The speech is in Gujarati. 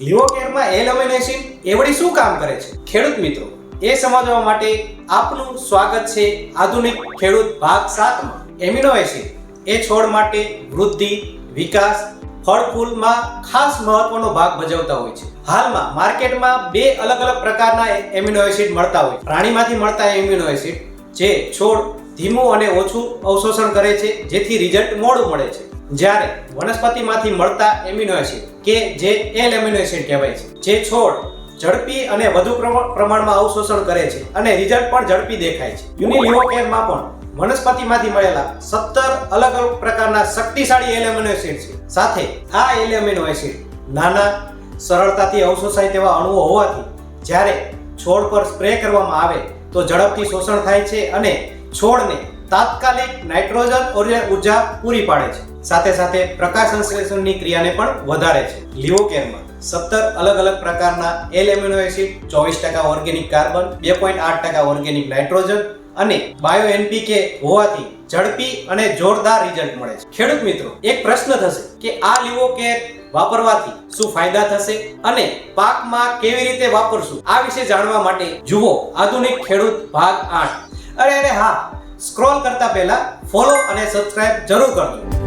લિવોકેરમાં એલ એમિનેશન એવડી શું કામ કરે છે? ખેડૂત મિત્રો, એ સમજવા માટે આપનું સ્વાગત છે આધુનિક ખેડૂત ભાગ સાતમાં. એમિનો એસિડ, એ છોડ માટે વૃદ્ધિ, વિકાસ ફળ ફૂલમાં ખાસ મહત્વનો ભાગ ભજવતા હોય છે. હાલમાં માર્કેટમાં બે અલગ અલગ પ્રકારના એમિનો એસિડ મળતા હોય પ્રાણીમાંથી મળતા એમિનો એસિડ, જે છોડ ધીમું અને ઓછું અવશોષણ કરે છે, જેથી રિઝલ્ટ મોડું મળે છે. જ્યારે વનસ્પતિમાંથી મળતા એમિનો એસિડ, કે જે એલ એમિનો એસિડ કહેવાય છે, જે છોડ ઝડપી અને વધુ પ્રમા- પ્રમાણમાં અવશોષણ કરે છે અને રિઝલ્ટ પણ ઝડપી દેખાય છે. યુનિલિવોકેરમાં પણ વનસ્પતિમાંથી મળેલા સત્તર અલગ અલગ પ્રકારના શક્તિશાળી એલ એમિનો એસિડ છે. સાથે આ એલ એમિનો એસિડ નાના, સરળતાથી અવશોષાય તેવા અણુઓ હોવાથી જ્યારે છોડ પર સ્પ્રે કરવામાં આવે તો ઝડપથી શોષણ થાય છે અને છોડને તાત્કાલિક નાઇટ્રોજન ઉર્જા- પૂરી પાડે છે. સાથે સાથે પ્રકાશ સંશ્લેષણની ક્રિયાને પણ વધારે છે. લિવોકેરમાં સત્તર અલગ અલગ પ્રકારના એલ એમિનો એસિડ ચોવીસ ટકા ઓર્ગેનિક કાર્બન બે પોઈન્ટ આઠ ટકા ઓર્ગેનિક નાઇટ્રોજન અને બાયો એનપીકે હોવાથી ઝડપી અને જોરદાર રિઝલ્ટ મળે છે. ખેડૂત મિત્રો, એક પ્રશ્ન થશે કે આ લિવોકેર વાપરવાથી શું ફાયદા થશે અને પાકમાં કેવી રીતે વાપરશું? આ વિશે જાણવા માટે જુઓ આધુનિક ખેડૂત ભાગ આઠ. અરે અરે, હા સ્ક્રોલ કરતા પહેલા ફોલો અને સબસ્ક્રાઇબ જરૂર કરજો.